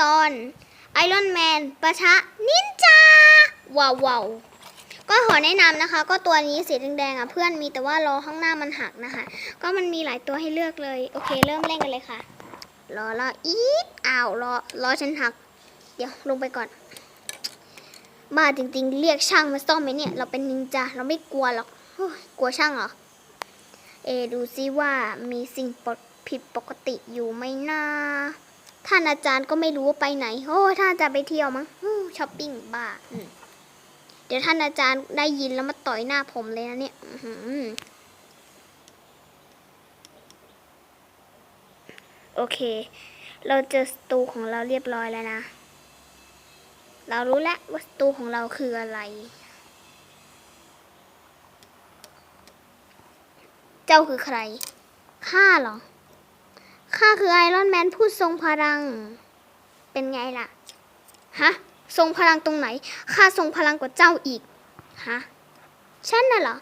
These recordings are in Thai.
ตอนไอรอนแมนประชะนินจาว้าววาวก็ขอแนะนำนะคะ ก็ตัวนี้สีแดงๆอะเพื่อนมีแต่ว่าล้อข้างหน้ามันหักนะคะ ก็มันมีหลายตัวให้เลือกเลย โอเค เริ่มเล่นกันเลยค่ะรอรออีดอ้าวรอรอฉันหัก เดี๋ยวลงไปก่อนบ้าจริงๆ เรียกช่างมาซ่อมไหมเนี่ย เราเป็นนินจาเราไม่กลัวหรอกกลัวช่างเหรอ เอดูซิว่ามีสิ่งปผิดปกติอยู่ไหมนะ ท่านอาจารย์ก็ไม่รู้ว่าไปไหน โอ้ยท่านอาจารย์ไปเที่ยวมั้งช้อปปิ้งบ้าเดี๋ยวท่านอาจารย์ได้ยินแล้วมาต่อยหน้าผมเลยนะเนี่ยอืโอเค เราเจอสตูของเราเรียบร้อยแล้วนะ เรารู้แล้วว่าสตูของเราคืออะไร เจ้าคือใคร ข้าเหรอ ข้าคือไอรอนแมนผู้ทรงพลัง เป็นไงล่ะ ฮะ ทรงพลังตรงไหน ข้าทรงพลังกว่าเจ้าอีก ฮะ ฉันน่ะเหรอ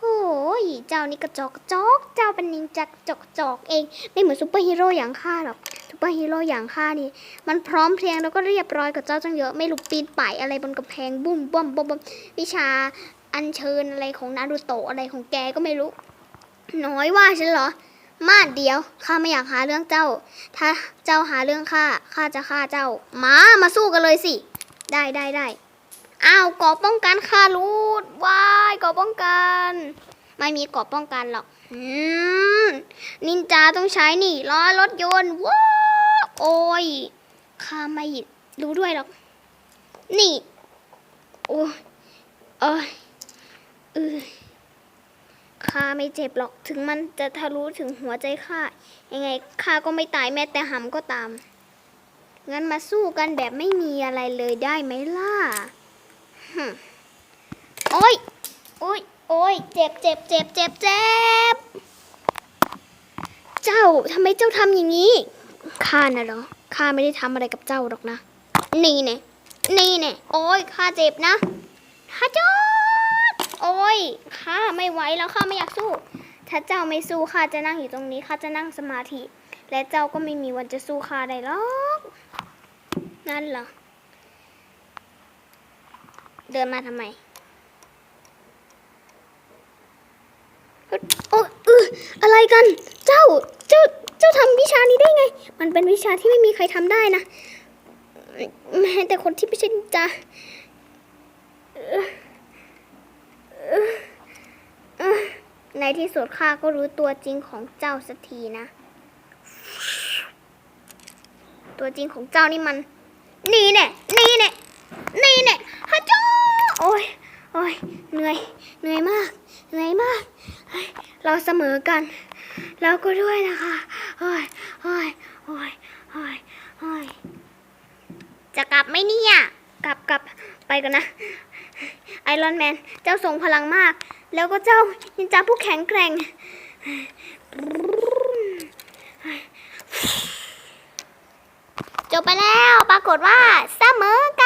โอ้ยเจ้านี่กระจอกกระจอก เจ้าเป็นนินจากจอกจอกเอง ไม่เหมือนซูเปอร์ฮีโร่อย่างข้าหรอก ซูเปอร์ฮีโร่อย่างข้านี่ มันพร้อมเพรียงแล้วก็เรียบร้อยกับเจ้าจังเยอะ ไม่ลุกปีนป่ายอะไรบนกำแพงบุ้มบ้อมบ้อมบ้อมวิชาอัญเชิญอะไรของนารูโตะอะไรของแกก็ไม่รู้ น้อยว่าฉันเหรอ มาดเดียว ข้าไม่อยากหาเรื่องเจ้า ถ้าเจ้าหาเรื่องข้า ข้าจะฆ่าเจ้า มามาสู้กันเลยสิ ได้ได้ได้อ้าวกราะป้องกันข้ารูดว้ายกราะป้องกัน ไม่มีกราะป้องกันหรอกอืมนินจาต้องใช้นี่ล้อรถยนต์ว้าโอ้ยข้าไม่รู้ด้วยหรอก นี่ โอ้ยเอ้ยเออ ข้าไม่เจ็บหรอก ถึงมันจะทะลุถึงหัวใจข้า ยังไงข้าก็ไม่ตายแม้แต่หำก็ตาม งั้นมาสู้กันแบบไม่มีอะไรเลยได้ไหมล่ะหึโอ้ยโอ้ยโอ้ยเจ็บเจ็บเจ็บเจ็บเจ็บ เจ้าทำไมเจ้าทำอย่างนี้ ข้าน่ะเหรอ ข้าไม่ได้ทำอะไรกับเจ้าหรอกนะ นี่เนี่ยนี่เนี่ยโอ้ยข้าเจ็บนะข้าเจ้า ไม่ไหวแล้วข้าไม่อยากสู้ ถ้าเจ้าไม่สู้ข้าจะนั่งอยู่ตรงนี้ข้าจะนั่งสมาธิ และเจ้าก็ไม่มีวันจะสู้ข้าได้หรอกนั่นเหรอเดินมาทำไมโอ้เอออะไรกัน เจ้า เจ้า เจ้าทำวิชานี้ได้ไง มันเป็นวิชาที่ไม่มีใครทำได้นะ แม้แต่คนที่ไม่ใช่นินจาเอ่อเอ่อเอ่อ ในที่สุดข้าก็รู้ตัวจริงของเจ้าสักทีนะ ตัวจริงของเจ้านี่มัน นี่แน่นี่แน่นี่แน่ฮัจโจโอ้ยโอ้ยเหนื่อยเหนื่อยมากเหนื่อยมากเฮ้ยเราเสมอกัน เราก็ด้วยนะคะโอ้ยโอ้ยโอ้ยโอ้ยโอ้ยจะกลับไหมเนี่ย กลับกลับไปกันนะ ไอรอนแมน เจ้าทรงพลังมาก แล้วก็เจ้านินจาผู้แข็งแกร่ง จบไปแล้วปรากฏว่าเสมอกัน